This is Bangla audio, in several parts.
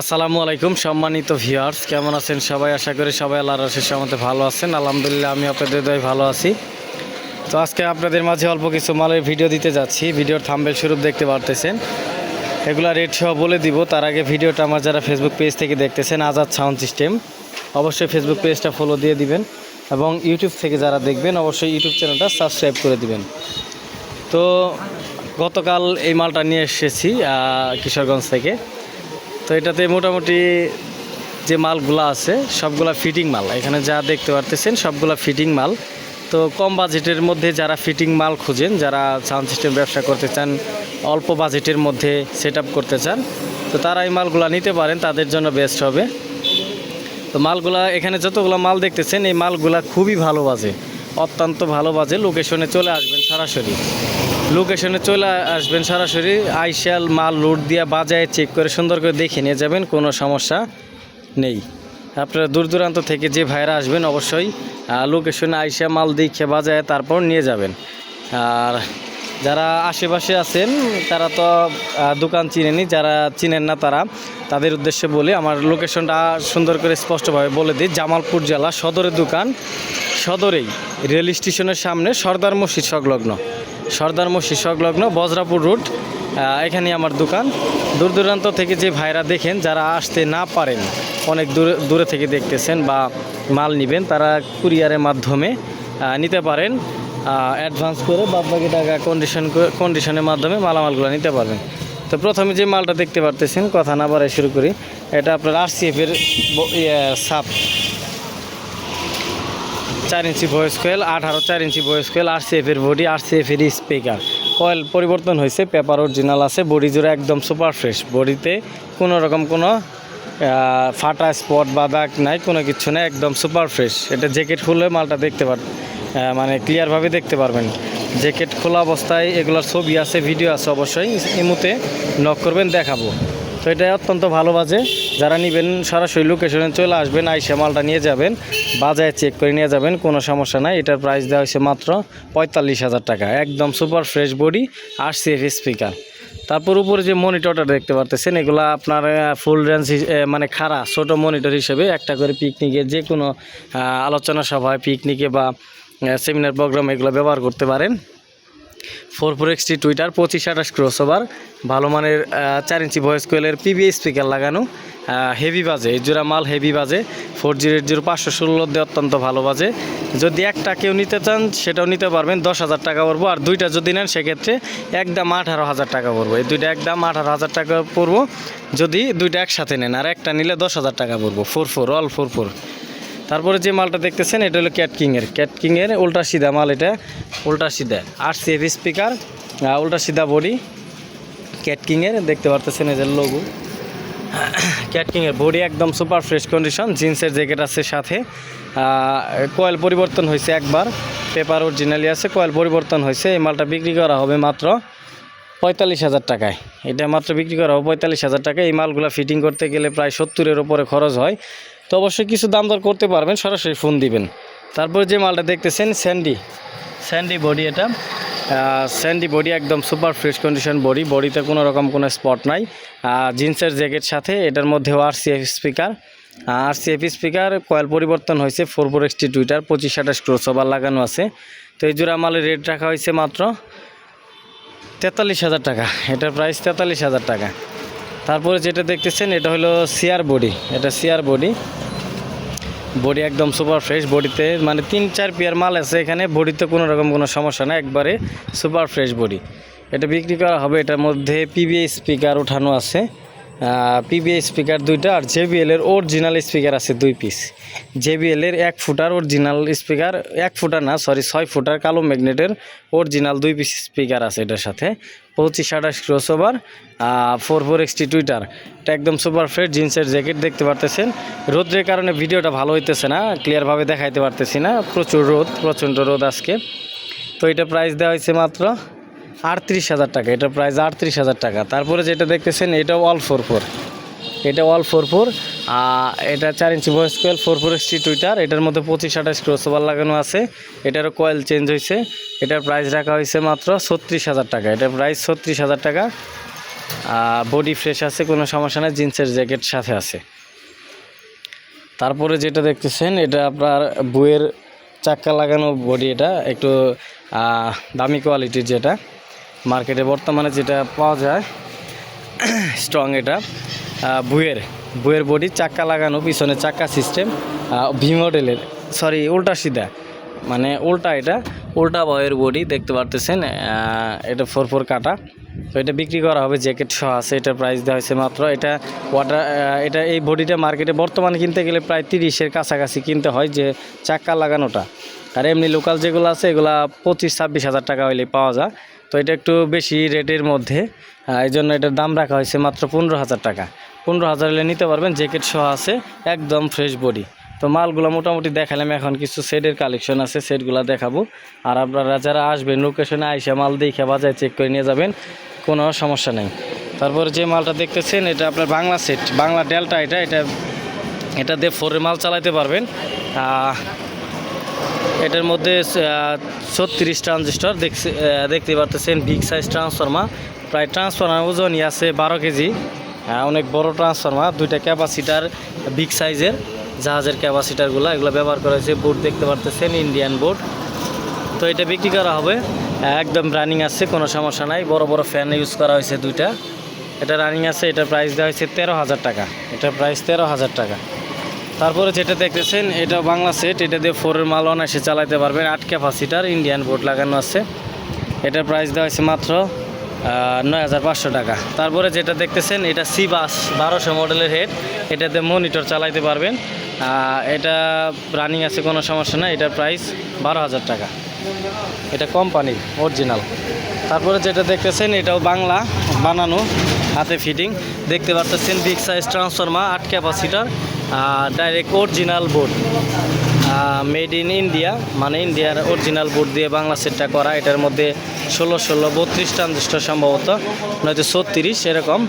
আসসালামু আলাইকুম, সম্মানিত ভিউয়ার্স কেমন আছেন সবাই? আশা করি সবাই আল্লাহর আশিস আমাদের ভালো আছেন। আলহামদুলিল্লাহ আমি আপনাদের দয় ভালো আছি। তো আজকে আপনাদের মাঝে অল্প কিছু মালের ভিডিও দিতে যাচ্ছি। ভিডিওর থাম্বেল স্বরূপ দেখতে পারতেছেন। এগুলা রেট সহ বলে দিব। তার আগে ভিডিওটা আমার যারা ফেসবুক পেজ থেকে দেখতেছেন আজাদ সাউন্ড সিস্টেম অবশ্যই ফেসবুক পেজটা ফলো দিয়ে দিবেন এবং ইউটিউব থেকে যারা দেখবেন, অবশ্যই ইউটিউব চ্যানেলটা সাবস্ক্রাইব করে দিবেন। তো গতকাল এই মালটা নিয়ে এসেছি কিশোরগঞ্জ থেকে। তো এটাতে মোটামুটি যে মালগুলো আছে, সবগুলা ফিটিং মাল। এখানে যা দেখতে পারতেছেন, সবগুলা ফিটিং মাল। তো কম বাজেটের মধ্যে যারা ফিটিং মাল খুঁজেন, যারা সাউন্ড সিস্টেম ব্যবসা করতে চান, অল্প বাজেটের মধ্যে সেট করতে চান, তো তারা এই মালগুলা নিতে পারেন, তাদের জন্য বেস্ট হবে। তো মালগুলা, এখানে যতগুলো মাল দেখতেছেন, এই মালগুলা খুবই ভালো বাজে, অত্যন্ত ভালো বাজে লোকেশনে চলে আসবেন সরাসরি। লোকেশনে চলে আসবেন সরাসরি আইসাল মাল লোড দিয়ে বাজায় চেক করে সুন্দর করে দেখে নিয়ে যাবেন, কোনো সমস্যা নেই। আপনারা দূর দূরান্ত থেকে যে ভাইরা আসবেন অবশ্যই লোকেশনে আইসা মাল দেখে বাজায় তারপর নিয়ে যাবেন। আর যারা আশেপাশে আছেন, তারা তো দোকান চিনেনি, যারা চিনেন না তারা, তাদের উদ্দেশ্যে বলি, আমার লোকেশনটা সুন্দর করে স্পষ্টভাবে বলে দিই, জামালপুর জেলা সদরের দোকান, সদরেই, রেল স্টেশনের সামনে সর্দার মসজিদ সংলগ্ন। সর্দার মসজিদ বজরাপুর রুট এখানে আমার দোকান। দূর দূরান্ত থেকে যে ভাইরা দেখেন, যারা আসতে না পারেন, অনেক দূরে দূরে থেকে দেখতেছেন বা মাল নেবেন, তারা কুরিয়ারের মাধ্যমে নিতে পারেন। অ্যাডভান্স করে বাদবাকি টাকা কন্ডিশন কন্ডিশনের মাধ্যমে মালামালগুলো নিতে পারবেন। তো প্রথমে যে মালটা দেখতে পারতেছেন, কথা না বাড়াই শুরু করি। এটা আপনার আরসিএফের সাপ। চার ইঞ্চি ভয়েস কোয়েল আঠারো চার ইঞ্চি ভয়েস কোয়েল আর সিএফের বডি আর সিএফের স্পিকার কয়েল পরিবর্তন হয়েছে পেপার অরিজিনাল আছে বডি জোড়া একদম সুপার ফ্রেশ বডিতে কোনো রকম কোনো ফাটা স্পট বা দাগ নাই, কোনো কিছু নাই, একদম সুপার ফ্রেশ এটা জ্যাকেট খুলে মালটা দেখতে পার মানে ক্লিয়ারভাবে দেখতে পারবেন। জ্যাকেট খোলা অবস্থায় এগুলোর ছবি আছে ভিডিও আছে অবশ্যই। ইমুতে নক করবেন, দেখাবো। তো এটা অত্যন্ত ভালো বাজে। যারা নেবেন সরাসরি লোকেশনে চলে আসবেন, আইসে মালটা নিয়ে যাবেন, বাজারে চেক করে নিয়ে যাবেন, কোনো সমস্যা নাই। এটার প্রাইস দেওয়া হয়েছে মাত্র পঁয়তাল্লিশ হাজার টাকা। একদম super fresh body R CF speaker তারপর উপরে যে মনিটরটা দেখতে পারতেছেন, এগুলো আপনার ফুল রেঞ্জ মানে খাড়া, ছোট মনিটর হিসেবে একটা করে পিকনিকে যে কোনো আলোচনা সভায় পিকনিকে বা সেমিনার প্রোগ্রাম এগুলো ব্যবহার করতে পারেন। ফোর ফোর এক্সটি টুইটার, পঁচিশ আঠাশ ক্রস ভালো মানের চার ইঞ্চি ভয়েস কোয়েলের পিবিএ স্পিকার লাগানো হেভি বাজে জোড়া মাল হেভি বাজে ফোর জিরো এইট জিরো পাঁচশো ষোলো দিয়ে অত্যন্ত ভালো বাজে। যদি একটা কেউ নিতে চান, সেটাও নিতে পারবেন, দশ হাজার টাকা পড়ব, আর দুইটা যদি নেন, সেক্ষেত্রে একদম আঠারো হাজার টাকা পড়ব। এই দুইটা একদম আঠারো হাজার টাকা পড়ব, যদি দুইটা একসাথে নেন, আর একটা নিলে দশ হাজার টাকা পড়ব four four all four four তারপরে যে মালটা দেখতেছেন, এটা হলো ক্যাট কিংয়ের ক্যাট কিংয়ের উল্টা সিধা মাল এটা, উল্টা সিধা। আর সিএফ স্পিকার উল্টা সিধা বডি ক্যাট কিংয়ের দেখতে পারতেছেন এদের লোগো ক্যাট কিংয়ের বডি একদম সুপার ফ্রেশ কন্ডিশন জিন্সের জ্যাকেট আছে সাথে। কয়েল পরিবর্তন হয়েছে একবার পেপার অরিজিনালি আছে কয়েল পরিবর্তন হয়েছে। এই মালটা বিক্রি করা হবে মাত্র পঁয়তাল্লিশ হাজার টাকায়। এটা মাত্র বিক্রি করা হবে পঁয়তাল্লিশ হাজার টাকায়। এই মালগুলো ফিটিং করতে গেলে প্রায় সত্তরের ওপরে খরচ হয়। তো অবশ্যই কিছু দাম দর করতে পারবেন, সরাসরি ফোন দিবেন। তারপর যে মালটা দেখতেছেন স্যান্ডি স্যান্ডি বডি এটা। স্যান্ডি বডি একদম সুপার ফ্রেশ কন্ডিশন বডি বডিতে কোনো রকম কোনো স্পট নাই। জিন্সের জ্যাকেট সাথে, এটার মধ্যেও R CF speaker R CF speaker coil পরিবর্তন হয়েছে ফোর ফোর এক্সটি টুইটার পঁচিশ আঠাশ ক্রোস ওভার লাগানো আছে। তো এই জোড়া মালের রেট রাখা হয়েছে মাত্র তেতাল্লিশ হাজার টাকা। এটার প্রাইস তেতাল্লিশ হাজার টাকা। তারপরে যেটা দেখতেছেন, এটা হলো সিয়ার বডি। এটা সিয়ার বডি। বডি একদম সুপার ফ্রেশ, বডিতে মানে তিন, চার পেয়ার মাল আছে এখানে, বডিতে কোনো রকম কোনো সমস্যা না একবারে সুপার ফ্রেশ বডি। এটা বিক্রি করা হবে, এটার মধ্যে পিবিএ স্পিকার উঠানো আছে। পিবিএ স্পিকার দুইটা আর জেবিএল এর অরিজিনাল স্পিকার আছে দুই পিস জেবিএল এর এক ফুটার অরিজিনাল স্পিকার এক ফুটার না সরি ছয় ফুটার কালো ম্যাগনেটের অরিজিনাল দুই পিস স্পিকার আছে এটার সাথে। পঁচিশ, আঠাশ cross over four four XT tweeter এটা একদম সুপার ফ্রেশ জিন্সের জ্যাকেট দেখতে পারতেছেন। রোদ্রের কারণে ভিডিওটা ভালো হইতেছে না ক্লিয়ারভাবে দেখাইতে পারতেছি না। প্রচুর রোদ, প্রচণ্ড রোদ আজকে। তো এটা প্রাইস দেওয়া হয়েছে মাত্র আটত্রিশ হাজার টাকা, এটা প্রাইস আটত্রিশ হাজার টাকা। তারপরে যেটা দেখতেছেন এটাও অল ফোর ফোর এটা অল ফোর ফোর এটা চার inch voice coil four four XT tweeter এটার মধ্যে পঁচিশ আঠাশ ক্রসওভার লাগানো আছে। এটারও কয়েল চেঞ্জ হয়েছে। এটার প্রাইস রাখা হয়েছে মাত্র ছত্রিশ হাজার টাকা। এটার প্রাইস ছত্রিশ হাজার টাকা। বডি ফ্রেশ আছে, কোনো সমস্যা নেই, জিন্সের জ্যাকেট সাথে আছে। তারপরে যেটা দেখতেছেন, এটা আপনার বইয়ের চাক্কা লাগানো বডি এটা, একটু দামি কোয়ালিটির যেটা। মার্কেটে বর্তমানে যেটা পাওয়া যায়, স্ট্রং এটা বুয়ের বুয়ের বডি চাক্কা লাগানো, পিছনে চাক্কা সিস্টেম ভি মডেলের, সরি, উল্টা সিধা মানে উল্টা এটা, উল্টা বয়ের বডি, দেখতে পারতেছেন এটা ফোর ফোর কাটা, তো এটা বিক্রি করা হবে, জ্যাকেট সহ আছে এটার প্রাইস দেওয়া হয়েছে মাত্র, এটা ওয়াটার এটা এই বডিটা মার্কেটে বর্তমানে কিনতে গেলে প্রায় তিরিশের কাছাকাছি কিনতে হয়, যে চাক্কা লাগানোটা, আর এমনি লোকাল যেগুলো আছে, এগুলা পঁচিশ ছাব্বিশ হাজার টাকা হইলে পাওয়া যায় তো এটা একটু বেশি রেটের মধ্যে এই জন্য এটার দাম রাখা হয়েছে মাত্র পনেরো হাজার টাকা। পনেরো হাজার হলে নিতে পারবেন, জ্যাকেট সহ আছে, একদম ফ্রেশ বডি তো মালগুলো মোটামুটি দেখালাম, এখন কিছু সেটের কালেকশন আছে, সেটগুলো দেখাবো। আর আপনারা যারা আসবেন লোকেশনে আইসা মাল দেখে বাজায় চেক করে নিয়ে যাবেন, কোনো সমস্যা নেই। তারপরে যে মালটা দেখতেছেন, এটা আপনার বাংলা সেট বাংলা ডেল্টা এটা এটা এটা দিয়ে ফোরের মাল চালাতে পারবেন। এটার মধ্যে ছত্রিশ ট্রানজিস্টর দেখতে পারতেছেন বিগ সাইজ ট্রান্সফর্মার প্রায় ট্রান্সফর্মার ওজনই আছে বারো কেজি। আহ, অনেক বড় ট্রান্সফর্মার দুইটা ক্যাপাসিটার বিগ সাইজের জাহাজের ক্যাপাসিটারগুলো এগুলো ব্যবহার করা হয়েছে। বোর্ড দেখতে পারতেছেন ইন্ডিয়ান বোর্ড তো এটা বিক্রি করা হবে। একদম রানিং আছে কোনো সমস্যা নাই। বড় বড় ফ্যান ইউজ করা হয়েছে দুইটা। এটা রানিং আছে এটার প্রাইস দেওয়া হয়েছে তেরো হাজার টাকা। এটার প্রাইস তেরো হাজার টাকা। তারপরে যেটা দেখতেছেন, এটা বাংলা সেট এটা দিয়ে ফোরের মাল অনায়াসে চালাইতে পারবেন। আট ক্যাপাসিটার ইন্ডিয়ান বোর্ড লাগানো আছে। এটার প্রাইস দেওয়া হয়েছে মাত্র নয় হাজার পাঁচশো টাকা। তারপরে যেটা দেখতেছেন, এটা সি বাস বারোশো মডেলের হেড এটাতে মনিটর চালাইতে পারবেন। এটা রানিং আছে, কোনো সমস্যা না এটার প্রাইস বারো হাজার টাকা। এটা কোম্পানির অরিজিনাল তারপরে যেটা দেখতেছেন, এটাও বাংলা, বানানো, হাতে ফিটিং দেখতে পারতেছেন বিগ সাইজ ট্রান্সফর্মার আট capacitor direct original board made in India মানে ইন্ডিয়ার অরিজিনাল বোর্ড দিয়ে বাংলা সেটটা করা। এটার মধ্যে ষোলো ষোলো, বত্রিশ ট্রানজিস্টার সম্ভবত, নয়তো ছত্রিশ, এরকম।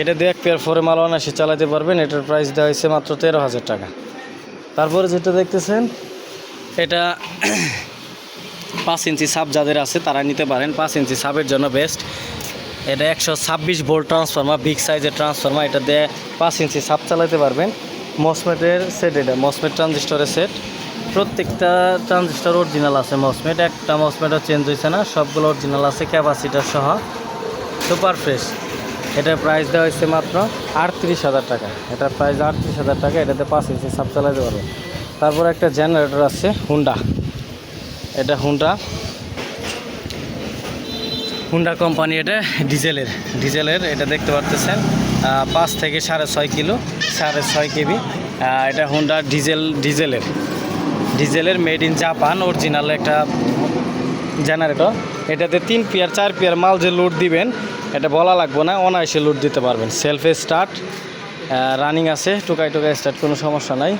এটা দিয়ে এক পেয়ার ফোরে মাল অনায়াসে চালাতে পারবেন। এটার প্রাইস দেওয়া হয়েছে মাত্র তেরো হাজার টাকা। তারপরে যেটা দেখতেছেন, এটা পাঁচ ইঞ্চি সাপ যাদের আছে, তারা নিতে পারেন। পাঁচ ইঞ্চি সাপের জন্য বেস্ট এটা একশো ছাব্বিশ ভোল্ট ট্রান্সফর্মার বিগ সাইজের ট্রান্সফর্মার এটা দিয়ে পাঁচ ইঞ্চি সাপ চালাতে পারবেন। মসমেটের সেট এটা মসমেট ট্রানজিস্টরের সেট প্রত্যেকটা ট্রানজিস্টর অরিজিনাল আছে মসমেট একটা মসমেটও চেঞ্জ হয়েছে না, সবগুলো অরিজিনাল আছে ক্যাপাসিটার সহ। সুপার ফ্রেশ এটার প্রাইস দেওয়া হয়েছে মাত্র আটত্রিশ হাজার টাকা। এটার প্রাইস আটত্রিশ হাজার টাকা, এটাতে পাঁচ ইঞ্চি সাব চালাতে পারবেন তারপর একটা জেনারেটর আছে হুন্ডা এটা হুন্ডা হুন্ডা কোম্পানি এটা ডিজেলের ডিজেলের এটা দেখতে পারতেছেন। পাঁচ থেকে সাড়ে ছয় কিলো, সাড়ে ছয় কেবি। এটা হুন্ডা ডিজেল ডিজেলের ডিজেলের মেড ইন জাপান অরিজিনাল একটা জেনারেটর এটাতে তিন পেয়ার, চার পেয়ার মাল যে লোড দিবেন, এটা বলা লাগবে না, অনায়াসে লোড দিতে পারবেন। সেলফে স্টার্ট রানিং আছে টুকাই টুকাই স্টার্ট কোনো সমস্যা নাই।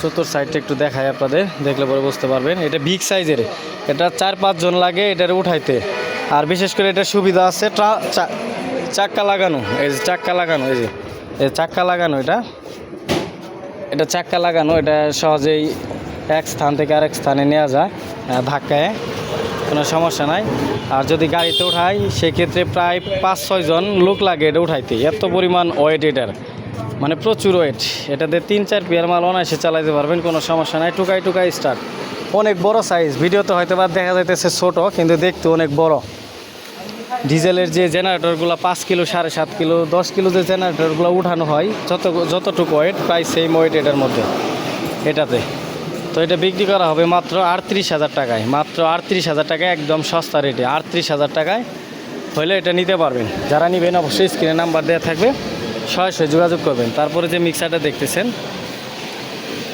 চতুর সাইডটা একটু দেখায় আপনাদের, দেখলে পরে বুঝতে পারবেন। এটা বিগ সাইজের এটা চার পাঁচজন লাগে এটার উঠাইতে। আর বিশেষ করে এটা সুবিধা আছে চাক্কা লাগানো, এই যে চাক্কা লাগানো, এই যে, এই চাক্কা লাগানো এটা। এটা চাক্কা লাগানো, এটা সহজেই এক স্থান থেকে আরেক স্থানে নেওয়া যায় ধাক্কায়। কোনো সমস্যা নাই। আর যদি গাড়িতে উঠাই, সেক্ষেত্রে প্রায় পাঁচ ছয়জন লোক লাগে এটা উঠাইতে। এত পরিমাণ ওয়েট এটার। মানে প্রচুর ওয়েট। এটাতে তিন, চার পেয়ার মাল অনায়াসে চালাইতে পারবেন, কোনো সমস্যা নাই। টুকাই টুকাই স্টার্ট অনেক বড় সাইজ ভিডিওতে হয়তো বা দেখা যাইতেছে ছোট, কিন্তু দেখতে অনেক বড়। ডিজেলের যে জেনারেটরগুলো পাঁচ কিলো, সাড়ে সাত কিলো, দশ কিলো যে জেনারেটরগুলো উঠানো হয়, যত, যতটুকু ওয়েট প্রায় সেম ওয়েট এটার মধ্যে, এটাতে। তো এটা বিক্রি করা হবে মাত্র আটত্রিশ হাজার টাকায়, মাত্র আটত্রিশ হাজার টাকায়, একদম সস্তা রেটে আটত্রিশ হাজার টাকায় হলে এটা নিতে পারবেন। যারা নেবেন অবশ্যই স্ক্রিনে নাম্বার দেওয়া থাকবে, সরাসরি যোগাযোগ করবেন। তারপরে যে মিক্সারটা দেখতেছেন,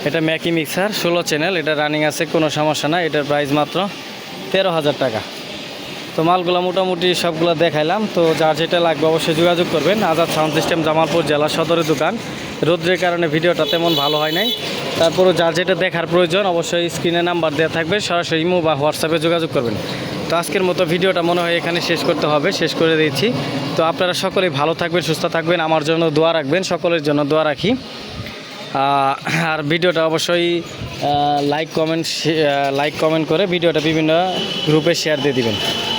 এটা ম্যাকি মিক্সার ষোলো চ্যানেল এটা রানিং আছে, কোনো সমস্যা না এটার প্রাইস মাত্র তেরো হাজার টাকা। তো মালগুলো মোটামুটি সবগুলো দেখাইলাম। তো যার যেটা লাগবে অবশ্যই যোগাযোগ করবেন। আজাদ সাউন্ড সিস্টেম, জামালপুর জেলা সদরের দোকান। রোদ্রের কারণে ভিডিওটা তেমন ভালো হয় নাই। তারপরও যার যেটা দেখার প্রয়োজন, অবশ্যই স্ক্রিনে নাম্বার দেওয়া থাকবে। সরাসরি ইমো বা হোয়াটসঅ্যাপে যোগাযোগ করবেন। তো আজকের মতো ভিডিওটা মনে হয় এখানে শেষ করতে হবে, শেষ করে দিয়েছি। তো আপনারা সকলেই ভালো থাকবেন, সুস্থ থাকবেন। আমার জন্য দোয়া রাখবেন, সকলের জন্য দোয়া রাখি। আর ভিডিওটা অবশ্যই লাইক কমেন্ট লাইক কমেন্ট করে ভিডিওটা বিভিন্ন গ্রুপে শেয়ার দিয়ে দিবেন।